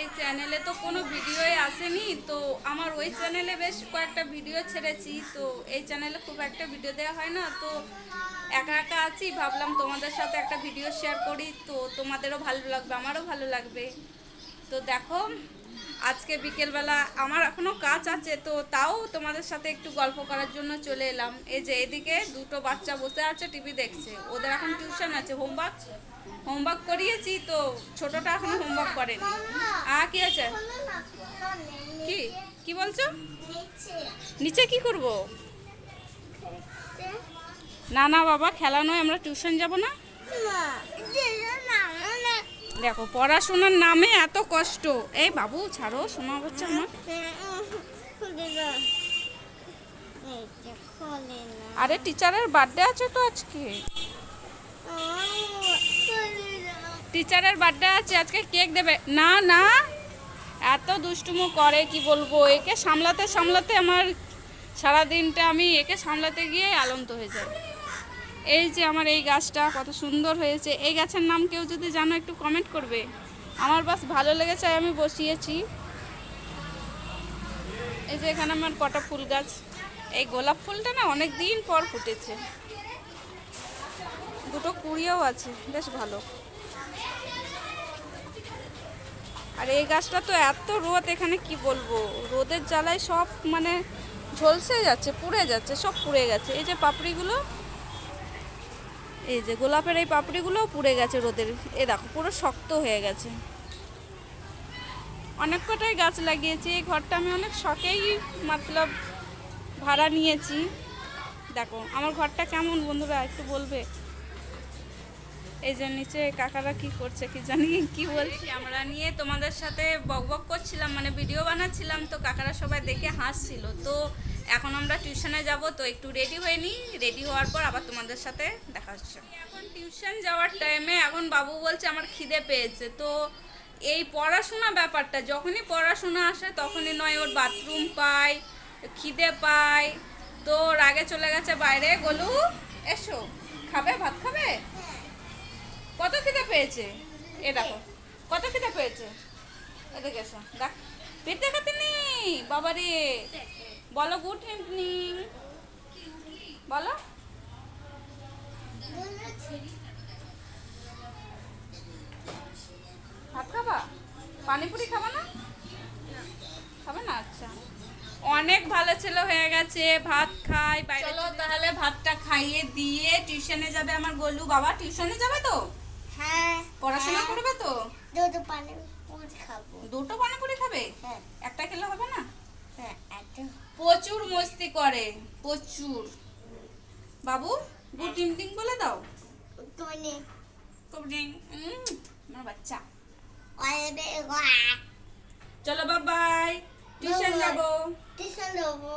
এই চ্যানেলে তো কোনো ভিডিওই আসেনি, তো আমার ওই চ্যানেলে বেশ কয়েকটা ভিডিও ছেড়েছি, তো এই চ্যানেলে খুব একটা ভিডিও দেওয়া হয় না, তো একা একা আছি, ভাবলাম তোমাদের সাথে একটা ভিডিও শেয়ার করি, তো তোমাদেরও ভালো লাগবে, আমারও ভালো লাগবে। তো দেখো, আজকে বিকেলবেলা আমার এখনও কাজ আছে, তো তাও তোমাদের সাথে একটু গল্প করার জন্য চলে এলাম। এই যে এদিকে দুটো বাচ্চা বসে আছে, টিভি দেখছে। ওদের এখন টিউশন আছে, হোমওয়ার্ক? হোমওয়ার্ক করিয়েছি, তো ছোটটা এখনও হোমওয়ার্ক করেনি। আ, কি আছে? কি? কি বলছো? নিচে কি করব? না না বাবা, খেলা নয়, আমরা টিউশন যাব না। দেখো, পড়াশোনার নামে এত কষ্ট। এই বাবু, ছাড়ো, শোনা হচ্ছে আমার। আরে, টিচারের বার্থডে আছে তো আজকে? টিচারের বার্থডে আছে, আজকে কেক দেবে। না না, এত দুষ্টুমো করে, কি বলব? একে সামলাতে সামলাতে আমার সারা দিনটা আমি একে সামলাতে গিয়ে আলন্ত হয়ে যায় এই যে আমার এই গাছটা, কত সুন্দর হয়েছে। এই গাছের নাম কেউ যদি জানো, একটু কমেন্ট করবে। আমার বাস ভালো লেগেছে, আমি বসিয়েছি। এই যে এখানে আমার কটা ফুল গাছ। এই গোলাপ ফুলটা না অনেক দিন পর ফুটেছে। দুটো কুড়িও আছে, বেশ ভালো। আর এই গাছটা তো এত রোদ, এখানে কি বলব? রোদের জ্বালায় সব মানে ঝলসে যাচ্ছে, পুড়ে যাচ্ছে, সব পুড়ে গেছে। এই যে পাপড়িগুলো এই যে গোলাপের এই পাপড়িগুলোও পুড়ে গেছে রোদের। এ দেখো, পুরো শক্ত হয়ে গেছে। অনেক কটাই গাছ লাগিয়েছি। এই ঘরটা আমি অনেক শখেই মতলব ভাড়া নিয়েছি। দেখো, আমার ঘরটা কেমন বন্ধুরা, একটু বলবে? এই যে নিচে কাকারা কি করছে কি জানি, কি বলছি? আমরা নিয়ে তোমাদের সাথে বকবক করছিলাম মানে ভিডিও বানাচ্ছিলাম, তো কাকারা সবাই দেখে হাসছিল। তো এখন আমরা টিউশনে যাব, তো একটু রেডি হয়ে নিই। রেডি হওয়ার পর আবার তোমাদের সাথে দেখা হচ্ছে। এখন টিউশন যাওয়ার টাইমে এখন বাবু বলছে আমার খিদে পেয়েছে, তো এই পড়াশোনা ব্যাপারটা, যখনই পড়াশোনা আসে তখনই নয়, ওর বাথরুম পায় খিদে পায় তো আগে চলে গেছে বাইরে। গলু, এসো। খাবে? ভাত খাবে? কত খিদে পেয়েছে? এ দেখো, কত খিদে পেয়েছে? এদিকে এসো, দেখ। পেট দেখাতে নেই বাবা রে বলো গুড ইভিনিং বলো। ভাত খাবা? পানিপুরি খাবা না? খাবে না? আচ্ছা। অনেক ভালো ছেলে হয়ে গেছে ভাত খাই বাইরে চলো তাহলে ভাতটা খাইয়ে দিয়ে টিউশনে যাবে আমার গোলু বাবা। টিউশনে যাবে তো? হ্যাঁ। পড়াশোনা করবে তো? দুটো পানি পুরি খাব। দুটো পানিপুরি খাবে? হ্যাঁ। একটা খেলে হবে? হ্যাঁ প্রচুর মস্তি করে প্রচুর। বাবু গুড ইভিনিং বলে দাও। Good evening. আমার বাচ্চা। চলো বাবাই। টিউশন. যাব। টিউশন দেবো